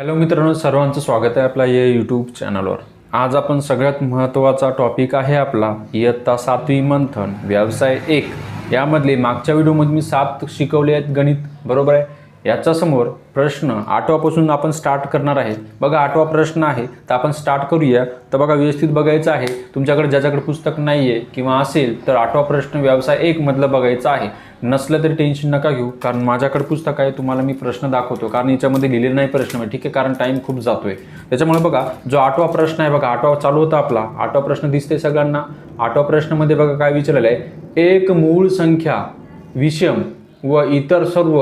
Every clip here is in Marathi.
हॅलो मित्रांनो सर्वांचं स्वागत आहे आपल्या या यूट्यूब चॅनलवर आज आपण सगळ्यात महत्त्वाचा टॉपिक आहे आपला इयत्ता सातवी मंथन व्यवसाय एक. यामधले मागच्या व्हिडिओमध्ये मी सात शिकवले आहेत गणित बरोबर आहे? याच्या समोर प्रश्न आठवापासून आपण स्टार्ट करणार आहे. बघा आठवा प्रश्न आहे तर आपण स्टार्ट करूया. तर बघा व्यवस्थित बघायचं आहे. तुमच्याकडे ज्याच्याकडे पुस्तक नाही आहे किंवा असेल तर आठवा प्रश्न व्यवसाय एकमधलं बघायचा बघायचं आहे. नसलं तरी टेन्शन नका घेऊ. कारण माझ्याकडे पुस्तक आहे तुम्हाला मी प्रश्न दाखवतो. कारण याच्यामध्ये लिहिलेलं नाही प्रश्न म्हणजे ठीक आहे कारण टाईम खूप जातोय. त्याच्यामुळे बघा जो आठवा प्रश्न आहे बघा आठवा चालू होता आपला. आठवा प्रश्न दिसते सगळ्यांना. आठवा प्रश्नामध्ये बघा काय विचारलेलं आहे. एक मूळ संख्या विषम व इतर सर्व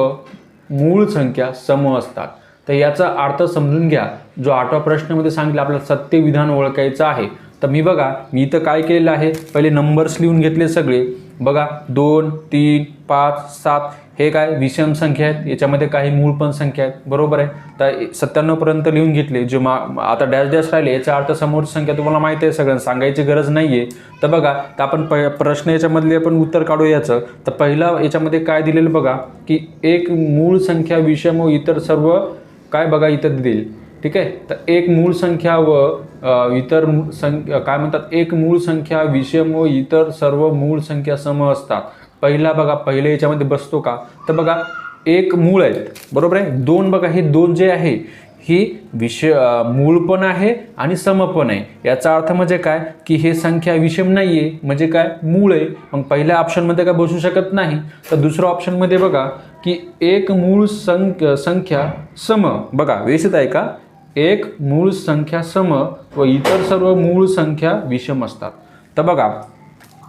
मूळ संख्या सम असतात. तर याचा अर्थ समजून घ्या. जो आठवा प्रश्नामध्ये सांगितलं आपल्याला सत्यविधान ओळखायचं आहे तर मी बघा मी इथं काय केलेलं आहे? पहिले नंबर्स लिहून घेतले सगळे. बघा दोन तीन पाच सात हे काय विषम संख्या आहेत? याच्यामध्ये काही मूळ पण संख्या आहेत. बरोबर आहे? तर सत्त्याण्णवपर्यंत लिहून घेतले. जे मा आता डॅश डॅश राहिले याचा अर्थ समोरची संख्या तुम्हाला माहिती आहे सगळ्यांना. सांगायची गरज नाही आहे तर बघा तर आपण प प्रश्न याच्यामधले आपण उत्तर काढू याचं. तर पहिला याच्यामध्ये काय दिलेलं बघा की एक मूळ संख्या विषम व इतर सर्व काय बघा इथं दिली ठीक आहे? तर एक मूळ संख्या व इतर संख्या काय म्हणतात एक मूळ संख्या विषम व इतर सर्व मूळ संख्या सम असतात. पहिला बघा पहिल्या याच्यामध्ये बसतो का? तर बघा एक मूळ आहेत. बरोबर आहे? दोन बघा हे दोन जे आहे ही विषय मूळ पण आहे आणि सम पण आहे. याचा अर्थ म्हणजे काय? की हे संख्या विषम नाही आहे म्हणजे काय? मूळ आहे. मग पहिल्या ऑप्शनमध्ये काय बसू शकत नाही. तर दुसऱ्या ऑप्शनमध्ये बघा की एक मूळ संख्या संख्या सम. बघा व्यवस्थित आहे का? एक मूळ संख्या सम व इतर सर्व मूळ संख्या विषम असतात. तर बघा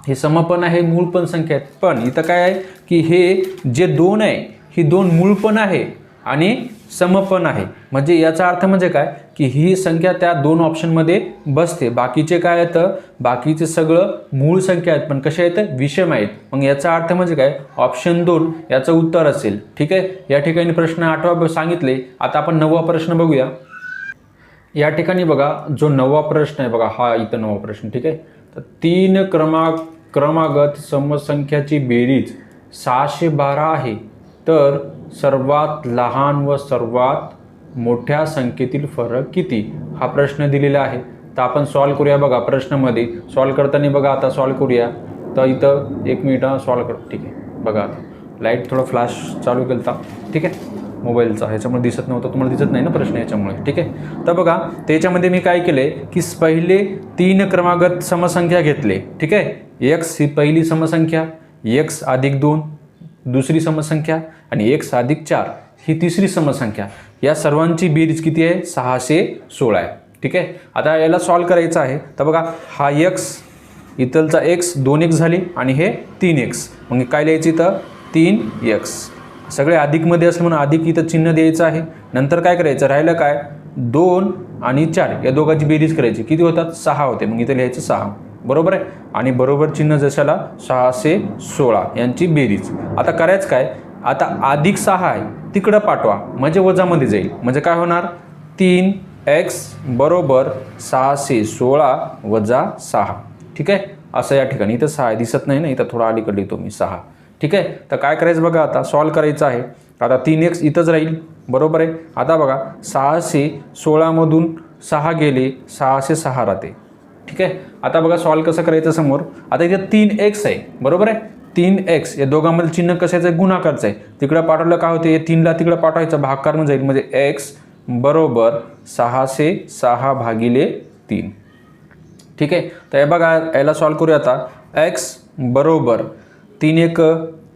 हे सम पण आहे मूळ पण संख्या आहेत. पण इथं काय आहे की हे जे दोन आहे ही दोन मूळ पण आहे आणि सम पण आहे. म्हणजे याचा अर्थ म्हणजे काय? की ही संख्या त्या दोन ऑप्शनमध्ये बसते. बाकीचे काय येतं बाकीचे सगळं मूळ संख्या आहेत. पण कशा आहेत? विषम आहेत. मग याचा अर्थ म्हणजे काय? ऑप्शन दोन याचं उत्तर असेल. ठीक आहे? या ठिकाणी प्रश्न आठवा सांगितले. आता आपण नववा प्रश्न बघूया. या ठिकाणी बघा जो नवा प्रश्न आहे बघा हा इथं नवा प्रश्न ठीक आहे? तर तीन क्रमा क्रमागत समसंख्याची बेरीज सहाशे बारा आहे. तर सर्वात लहान व सर्वात मोठ्या संख्येतील फरक किती? हा प्रश्न दिलेला आहे. तर आपण सॉल्व करूया बघा प्रश्नामध्ये. सॉल्व करताना बघा आता सॉल्व करूया. तर इथं एक मिनिट सॉल्व कर ठीक आहे. बघा आता. लाइट थोडं फ्लॅश चालू केलता. ठीक आहे? मोबाईलचा. ह्याच्यामुळे दिसत नव्हतं. तुम्हाला दिसत नाही ना प्रश्न याच्यामुळे. ठीक आहे? तर बघा त्याच्यामध्ये मी काय केले की पहिले तीन क्रमागत समसंख्या घेतले. ठीक आहे? एक्स ही पहिली समसंख्या एक्स अधिक दोन दुसरी समसंख्या आणि एक्स अधिक चार ही तिसरी समसंख्या. या सर्वांची बेरीज किती आहे? सहाशे सोळा आहे. ठीक आहे? आता याला सॉल्व करायचं आहे. तर बघा हा एक्स इथलचा एक्स दोन एक्स झाली आणि हे तीन एक्स मग काय लिहायचं इथं? तीन एक्स सगळे अधिकमध्ये असलं म्हणून अधिक इथं चिन्ह द्यायचं आहे. नंतर काय करायचं? राहिलं काय? दोन आणि चार. या दोघांची बेरीज करायची. किती होतात? सहा होते. मग इथं लिहायचं सहा. बरोबर आहे? आणि बरोबर चिन्ह जशाला? सहाशे सोळा. यांची बेरीज. आता करायचं काय? आता अधिक सहा आहे. तिकडं पाठवा. म्हणजे वजामध्ये जाईल. म्हणजे काय होणार? तीन एक्स बरोबर सहाशे सोळा वजा सहा. ठीक आहे? असं या ठिकाणी. इथं सहा दिसत नाही ना? इथं थोडा अलीकडे लिहितो मी. सहा. ठीक आहे? तर काय करायचं बघा आता? सॉल्व करायचं आहे. आता तीन एक्स इथंच राहील. बरोबर आहे? आता बघा सहाशे सोळामधून सहा गेले सहाशे सहा राहते. ठीक आहे? आता बघा सॉल्व कसं करायचं समोर? आता इथे तीन एक्स आहे. बरोबर आहे? तीन एक्स या दोघांमध्ये चिन्ह कशाचं आहे? गुणाकारचं आहे. तिकडं पाठवलं काय होते? या तीनला तिकडं पाठवायचं. भागकार म्हणून जाईल. म्हणजे एक्स बरोबर सहाशे सहा भागिले तीन. ठीक आहे? तर हे बघा याला सॉल्व करूया आता. एक्स बरोबर तीन एक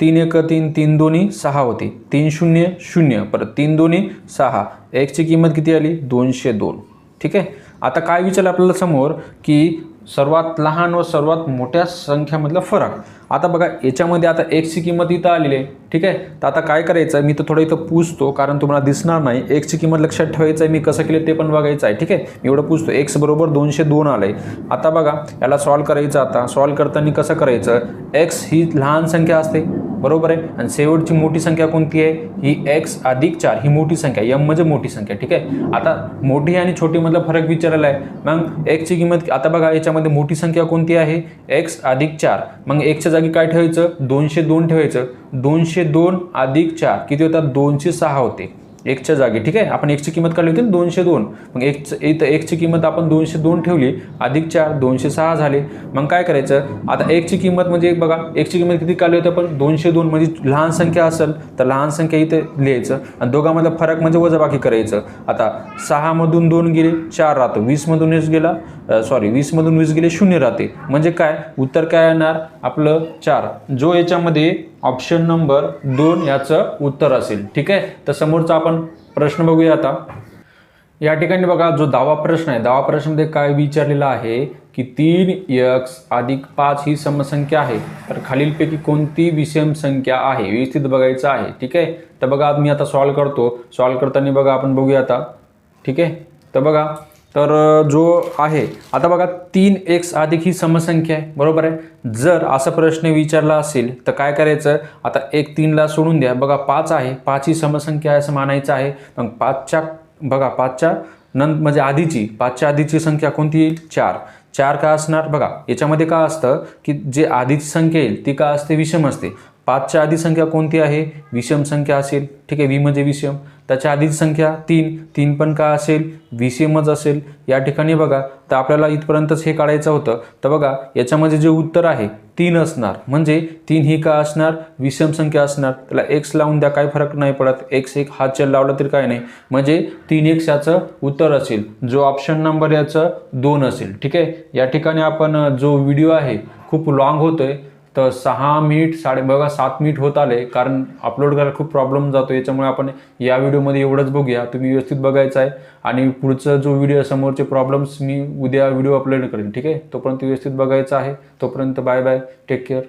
तीन एक तीन तीन दोन्ही सहा होती. तीन शून्य शून्य. परत तीन दोन्ही सहा. एकची किंमत किती आली? दोनशे दोन. ठीक आहे? आता काय विचारलं आपल्याला समोर? की सर्वात लहान व सर्वात मोठ्या संख्यामधला फरक. आता बघा याच्यामध्ये आता एक्सची किंमत इथं आलेली आहे. ठीक आहे? तर आता काय करायचं आहे? मी तर थोडं इथं पूछतो कारण तुम्हाला दिसणार नाही. एक्सची किंमत लक्षात ठेवायचं आहे मी कसं केलं ते पण बघायचं आहे. ठीक आहे? मी एवढं पूछतो एक्स बरोबर दोनशे दोन आलं आहे आता बघा याला सॉल्व करायचं आता. सॉल्व करताना कसं करायचं? एक्स ही लहान संख्या असते. बरोबर आहे? आणि शेवटची मोठी संख्या कोणती आहे? ही एक्स अधिक चार ही मोठी संख्या यम म्हणजे मोठी संख्या ठीक आहे? आता मोठी आणि छोटी मधला फरक विचारलेला आहे. मग एक्सची किंमत आता बघा याच्यामध्ये मोठी संख्या कोणती आहे? एक्स अधिक चार. मग एकच्या जागी काय ठेवायचं? दोनशे दोन ठेवायचं. दोनशे दोन अधिक चार. किती होतात? दोनशे सहा होते. एकच्या जागी ठीक आहे? आपण एकची किंमत काढली होती दोनशे दोन. मग एक इथं एकची किंमत आपण दोनशे दोन ठेवली अधिक चार दोनशे सहा झाले. मग काय करायचं? आता एकची किंमत म्हणजे एक बघा एकची किंमत किती काढली होती आपण? दोनशे दोन म्हणजे लहान संख्या असेल तर लहान संख्या इथं लिहायचं. आणि दोघांमधला फरक म्हणजे वजाबाकी करायचं. आता सहामधून दोन गेले चार राहतो. वीसमधून वीस गेला सॉरी वीसमधून वीस गेले शून्य राहते. म्हणजे काय? उत्तर काय येणार? आपलं चार. जो याच्यामध्ये ऑप्शन नंबर दोन याचं उत्तर असेल. ठीक आहे? तर समोरचा आपण प्रश्न बघूया आता. या ठिकाणी बघा जो दावा प्रश्न आहे दावा प्रश्नामध्ये काय विचारलेला आहे की तीन यक्स अधिक पाच ही समसंख्या आहे. तर खालीलपैकी कोणती विषम संख्या आहे? व्यवस्थित बघायचं आहे. ठीक आहे? तर बघा मी आता सॉल्व करतो. सॉल्व करताना बघा आपण बघूया आता. ठीक आहे? तर बघा तर जो आहे आता बघा तीन एक्स अधिक ही समसंख्या आहे बरोबर आहे? जर असा प्रश्न विचारला असेल तर काय करायचं? आता एक तीनला सोडून द्या. बघा पाच आहे. पाच ही समसंख्या आहे असं मानायचं आहे. मग पाचच्या बघा पाचच्या नंत म्हणजे आधीची पाचच्या आधीची संख्या कोणती येईल? चार. चार का असणार? बघा याच्यामध्ये का असतं की जे आधीची संख्या येईल ती का असते? विषम असते. पाचच्या आधी संख्या कोणती आहे? विषम संख्या असेल. ठीक आहे वी म्हणजे विषम. त्याच्या आधीची संख्या तीन. तीन पण का असेल? विषमच असेल. या ठिकाणी बघा तर आपल्याला इथपर्यंतच हे काढायचं होतं. तर बघा याच्यामध्ये जे उत्तर आहे तीन असणार. म्हणजे तीन ही का असणार? विषम संख्या असणार. त्याला एक्स लावून द्या काही फरक नाही पडत. एक्स एक हा चल लावला तरी काय नाही. म्हणजे तीन एक्स याचं उत्तर असेल. जो ऑप्शन नंबर याचं दोन असेल. ठीक आहे? या ठिकाणी आपण जो व्हिडिओ आहे खूप लॉंग होतोय. तर सहा मिनिट साडे बघा सात मिनिट होत आले. कारण अपलोड करायला खूप प्रॉब्लेम जातो. याच्यामुळे आपण या व्हिडिओमध्ये एवढंच बघूया. तुम्ही व्यवस्थित बघायचं आहे. आणि पुढचा जो व्हिडिओ समोरचे प्रॉब्लेम्स मी उद्या व्हिडिओ अपलोड करेन. ठीक आहे? तोपर्यंत व्यवस्थित बघायचं आहे. तोपर्यंत बाय बाय टेक केअर